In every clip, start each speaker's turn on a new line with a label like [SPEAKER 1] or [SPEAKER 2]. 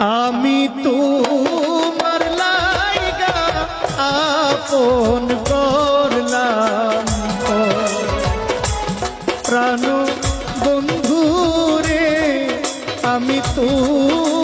[SPEAKER 1] আমি তোমার লাইগা আপন করলাম প্রাণ বন্ধুরে আমি তোমার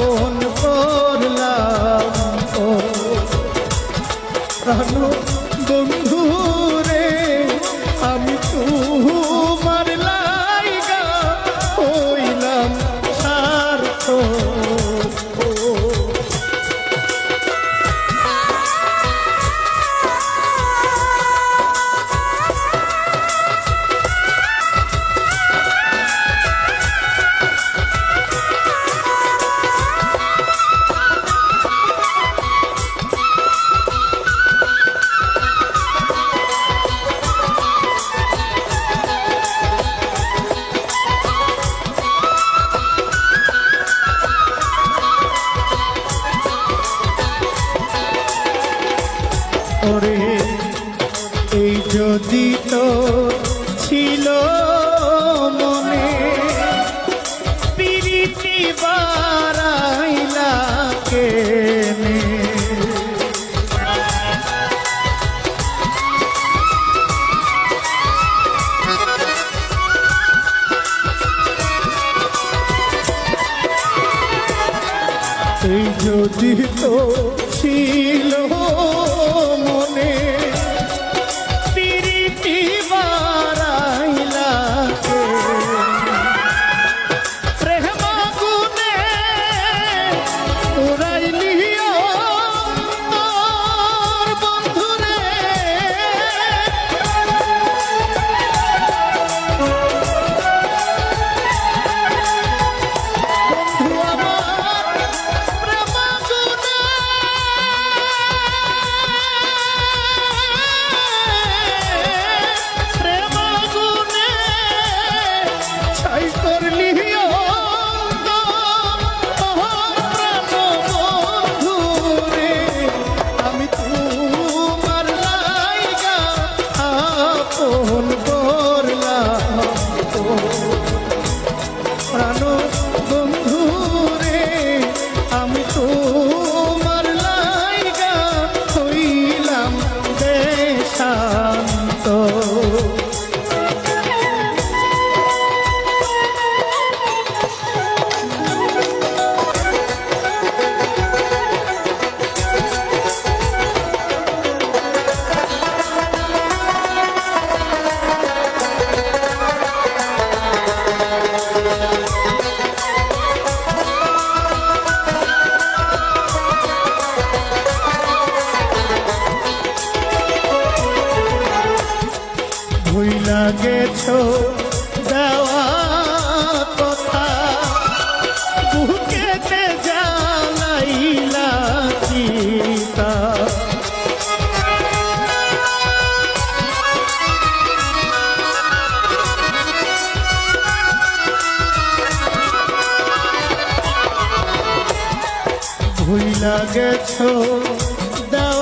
[SPEAKER 1] আপন করলাম ও প্রাণ বন্ধু রে আমি তোমার লাইগা হইলাম সার্থক। করে। এই যদি তো ছিল মনে পিরিতি বারাইলা কে যদি তো ছিল ভুলা গেছো দাও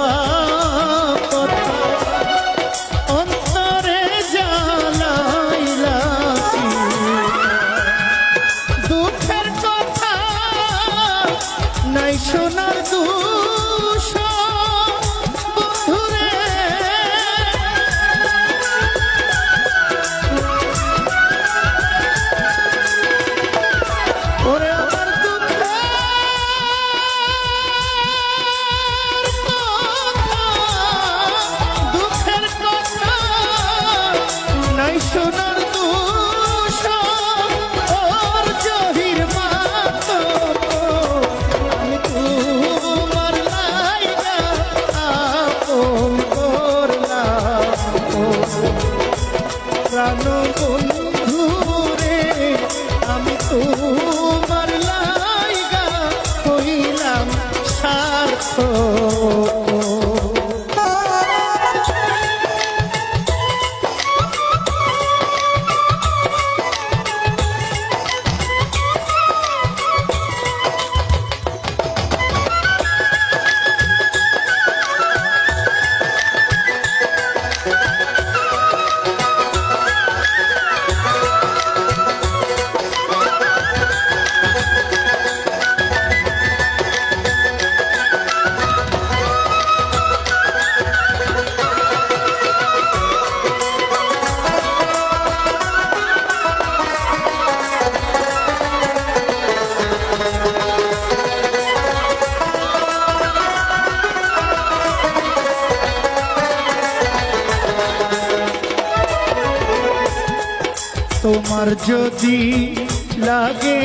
[SPEAKER 1] বন্ধুরে আমি তোমার লাইগা হইলাম সার্থক। যদি লাগে